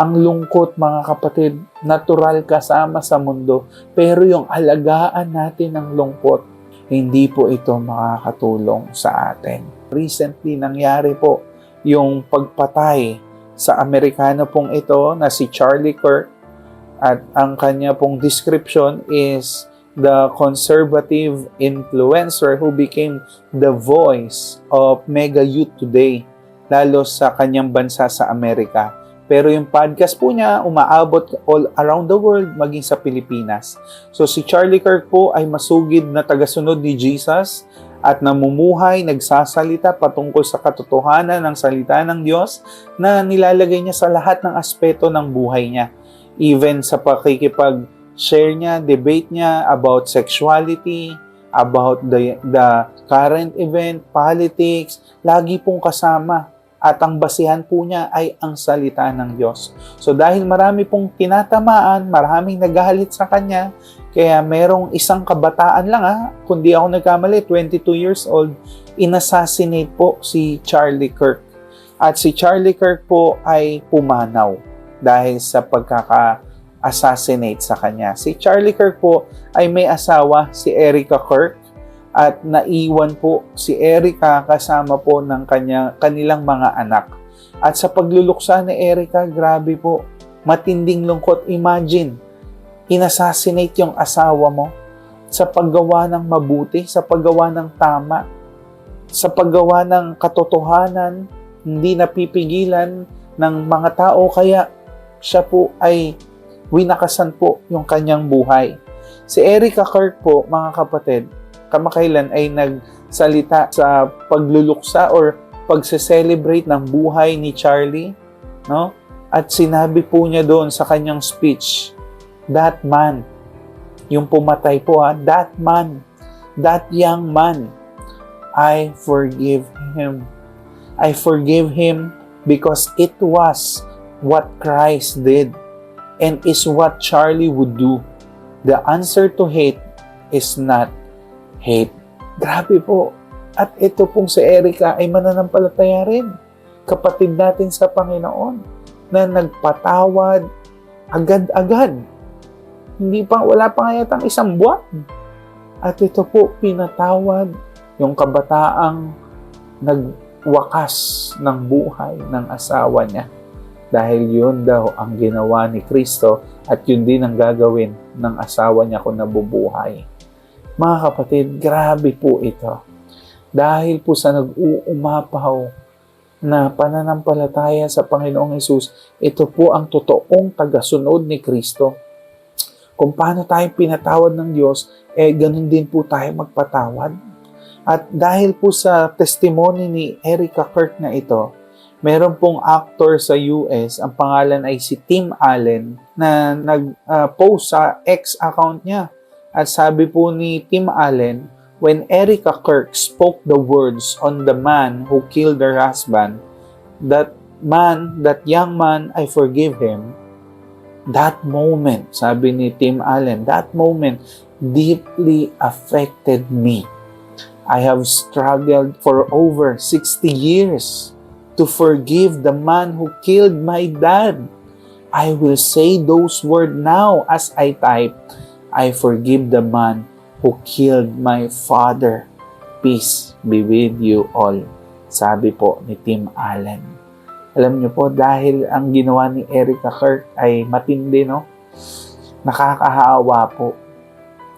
Ang lungkot, mga kapatid, natural kasama sa mundo. Pero yung alagaan natin ng lungkot, hindi po ito makakatulong sa atin. Recently, nangyari po yung pagpatay sa Amerikano pong ito na si Charlie Kirk at ang kanya pong description is the conservative influencer who became the voice of mega youth today lalo sa kanyang bansa sa Amerika. Pero yung podcast po niya umaabot all around the world maging sa Pilipinas. So si Charlie Kirk po ay masugid na tagasunod ni Jesus at namumuhay, nagsasalita patungkol sa katotohanan ng salita ng Diyos na nilalagay niya sa lahat ng aspeto ng buhay niya. Even sa pakikipag-share niya, debate niya about sexuality, about the, the current event, politics, lagi pong kasama. At ang basihan po niya ay ang salita ng Diyos. So dahil marami pong tinatamaan, maraming nagahalit sa kanya, kaya merong isang kabataan lang ha, kundi ako nagkamali, 22 years old, inassassinate po si Charlie Kirk. At si Charlie Kirk po ay pumanaw dahil sa pagkaka-assassinate sa kanya. Si Charlie Kirk po ay may asawa, si Erica Kirk, at naiwan po si Erica kasama po ng kanya, kanilang mga anak. At sa pagluluksa ni Erica, grabe po, matinding lungkot. Imagine, inassassinate yung asawa mo sa paggawa ng mabuti, sa paggawa ng tama, sa paggawa ng katotohanan, hindi napipigilan ng mga tao, kaya siya po ay winakasan po yung kanyang buhay. Si Erica Kirk po, mga kapatid, kamakailan ay nagsalita sa pagluluksa or pagse-celebrate ng buhay ni Charlie, no? At sinabi po niya doon sa kanyang speech, that man, yung pumatay po ha, that man, that young man, I forgive him. I forgive him because it was what Christ did and is what Charlie would do. The answer to hate is not hate. Grabe po. At ito pong si Erica ay mananampalataya rin. Kapatid natin sa Panginoon na nagpatawad agad-agad. Hindi pa, wala pa nga yatang isang buwan. At ito po, pinatawad yung kabataang nagwakas ng buhay ng asawa niya. Dahil yun daw ang ginawa ni Kristo at yun din ang gagawin ng asawa niya kung nabubuhay. Mga kapatid, grabe po ito. Dahil po sa nag-uumapaw na pananampalataya sa Panginoong Yesus, ito po ang totoong tagasunod ni Kristo. Kung paano tayo pinatawad ng Diyos, eh ganun din po tayo magpatawad. At dahil po sa testimony ni Erica Kirk na ito, meron pong actor sa US, ang pangalan ay si Tim Allen, na nag-post sa X account niya. At sabi po ni Tim Allen, when Erica Kirk spoke the words on the man who killed her husband, that man, that young man, I forgive him, that moment, sabi ni Tim Allen, that moment deeply affected me. I have struggled for over 60 years to forgive the man who killed my dad. I will say those words now as I type. I forgive the man who killed my father. Peace be with you all. Sabi po ni Tim Allen. Alam niyo po, dahil ang ginawa ni Erica Kirk ay matindi, no? Nakakahawa po.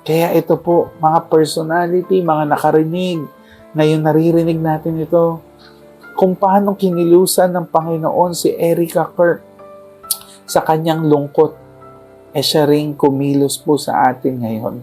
Kaya ito po, mga personality, mga nakarinig, ngayon naririnig natin ito, kung paano kinilusan ng Panginoon si Erica Kirk sa kanyang lungkot, eh siya rin kumilos po sa atin ngayon.